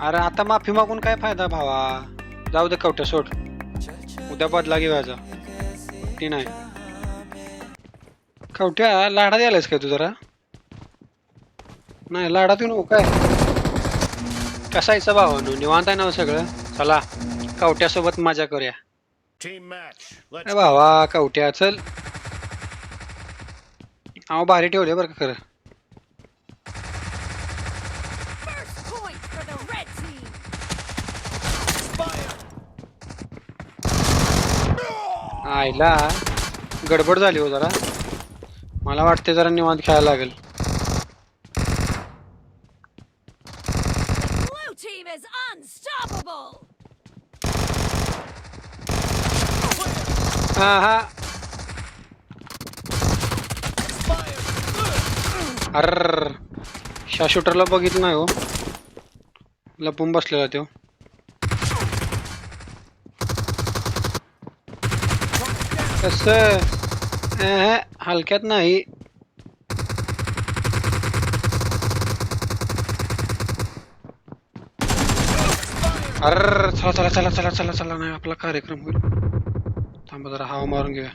अरे आता माफी मागून काय फायदा भावा? जाऊ दे कवट्या सोड. उद्या बदला घेऊयाचा ती नाही. कवट्या लाडा द्यायलास काय तू जरा? नाही लाडात येऊ नको काय कसायचं भावानो निवांत आहे ना हो सगळं? चला कवट्यासोबत मजा करूया. Team match. अरे Let's भावा कवट्या चल. अहो भारी ठेवले बरं का खरं. आईला गडबड झाली हो जरा. मला वाटते जरा निवांत खेळायला लागेल. अर शा शूटरला बघितलं नाही हो. लपून बसलेला तो. कस हलक्यात नाही. अर चला चला चला चला चला चला नाही आपला कार्यक्रम होईल. थांबा जरा हवा मारून घेऊया.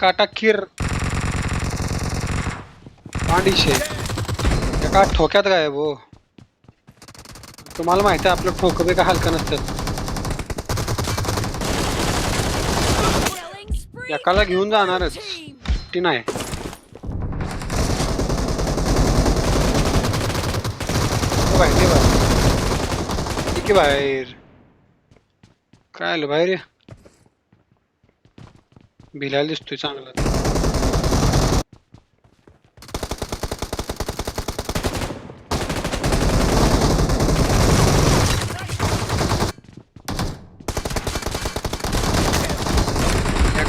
काटा खीर. पांडीशे एका ठोक्यात गायब हो. तुम्हाला माहिती आहे आपलं ठोकं बी का हलकं नसतं. एकाला घेऊन जाणारच. ती नाही. बाहेर ये बाहेर बाहेर? काय आलं बाहेर? ये भिलायला दिसतोय चांगला.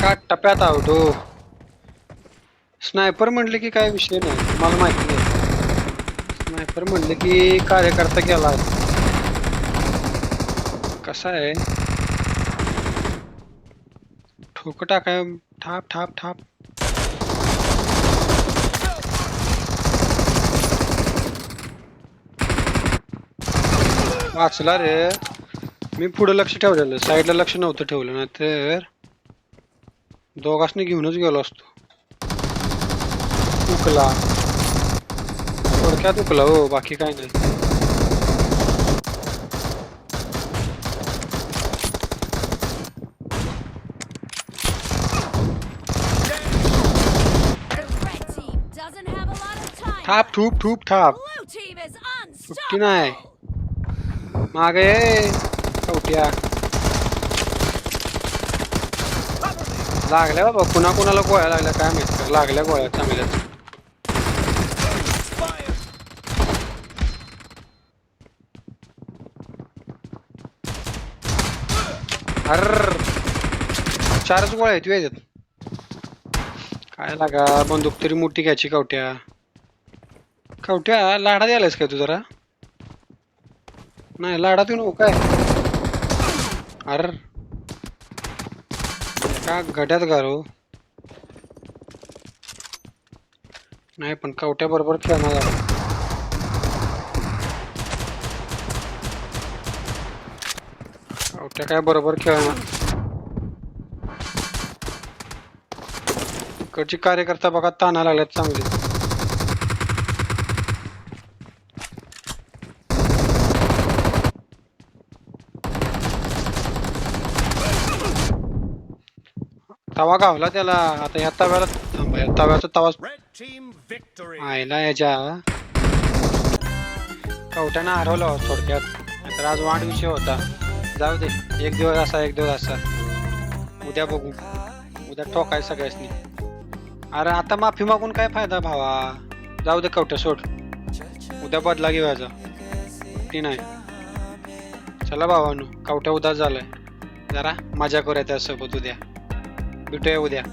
एका टप्प्यात आहोत हो स्नायपर म्हणले की काय विषय नाही. मला माहिती नाही. स्नायपर म्हणले की कार्यकर्ता गेला. कसा आहे? ठोक टाकाय ठाप ठाप ठाप वाचला रे. मी पुढे लक्ष ठेवलेलं. साईडला लक्ष नव्हतं ठेवलं ना तर दोघांनी घेऊनच गेलो असतो उकला थोडक्यात उकला हो बाकी काय नाही time. ठाप. ठूप is सुट्टी नाही. मागे कवट्या लागल्या हो बाबा. कुणा कुणाला गोळ्या लागल्या काय माहीत? लागल्या गोळ्या चांगल्या. अर. चारच गोळ्या आहेत वेळेत काय लागा बंदूक तरी मोठी घ्यायची कवट्या कवट्या लाडा द्यायलास काय तू जरा? नाही लाडा येऊ नको हो काय? अर. का गड्यात घालू नाही पण कवट्या बरोबर खेळणार आहे. कवट्या काय बरोबर खेळणार. इकडची कार्यकर्ता बघा ताना लागल्यात चांगली. तवा गावला त्याला. आता या तव्याला थांबा या तव्याचा तवा. आयला याच्या. कवट्यानं हरवलं हो थोडक्यात. तर आज वाढ विषय होता. जाऊ दे एक दिवस असा एक दिवस असा. उद्या बघू. उद्या ठोकाय सगळ्यासनी. अरे आता माफी मागून काय फायदा भावा? जाऊ दे कवट्या सोड. उद्या बदला घेऊयाचा ती नाही. चला भावानो कवट्या उदास झालाय. जरा मजा करूया त्यासोबत उद्या. भेटूया उद्या.